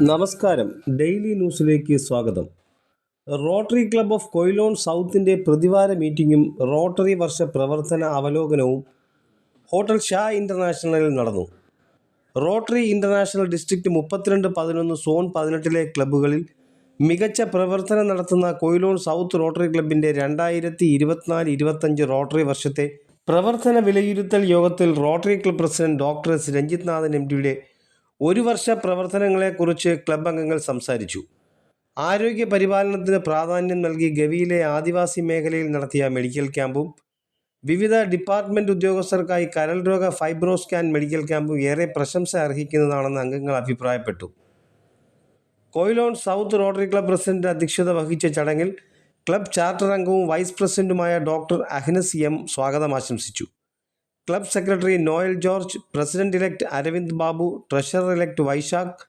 നമസ്കാരം. ഡെയിലി ന്യൂസിലേക്ക് സ്വാഗതം. റോട്ടറി ക്ലബ് ഓഫ് കൊയിലോൺ സൗത്തിന്റെ പ്രതിവാര മീറ്റിംഗും റോട്ടറി വർഷ പ്രവർത്തന അവലോകനവും ഹോട്ടൽ ഷാ ഇന്റർനാഷണലിൽ നടന്നു. റോട്ടറി ഇന്റർനാഷണൽ ഡിസ്ട്രിക്റ്റ് മുപ്പത്തിരണ്ട് പതിനൊന്ന് സോൺ പതിനെട്ടിലെ ക്ലബ്ബുകളിൽ മികച്ച പ്രവർത്തനം നടത്തുന്ന കൊയിലോൺ സൗത്ത് റോട്ടറി ക്ലബിന്റെ രണ്ടായിരത്തി ഇരുപത്തിനാല് ഇരുപത്തഞ്ച് റോട്ടറി വർഷത്തെ പ്രവർത്തന വിലയിരുത്തൽ യോഗത്തിൽ rotary club president doctor Ranjith Nathan M ഡിയുടെ ഒരു വർഷ പ്രവർത്തനങ്ങളെക്കുറിച്ച് ക്ലബ് അംഗങ്ങൾ സംസാരിച്ചു. ആരോഗ്യ പരിപാലനത്തിന് പ്രാധാന്യം നൽകി ഗവിയിലെ ആദിവാസി മേഖലയിൽ നടത്തിയ മെഡിക്കൽ ക്യാമ്പും വിവിധ ഡിപ്പാർട്ട്മെന്റ് ഉദ്യോഗസ്ഥർക്കായി കരൾ രോഗ ഫൈബ്രോ സ്കാൻ മെഡിക്കൽ ക്യാമ്പും ഏറെ പ്രശംസ അർഹിക്കുന്നതാണെന്ന് അംഗങ്ങൾ അഭിപ്രായപ്പെട്ടു. Quilon south rotary club president അധ്യക്ഷത വഹിച്ച ചടങ്ങിൽ ക്ലബ് ചാർട്ടർ അംഗവും വൈസ് പ്രസിഡന്റുമായ ഡോക്ടർ അഹ്നസ് എം സ്വാഗതം ആശംസിച്ചു. Club secretary Noel George president elect Aravind Babu treasurer elect Vaisakh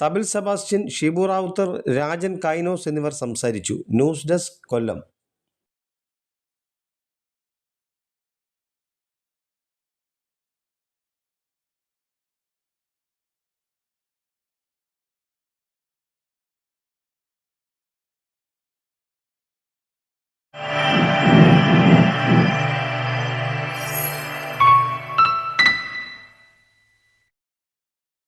Thabil Sebastian Shibu Rawther Rajan Kainos എന്നിവർ സംസാരിച്ചു. News desk Kollam.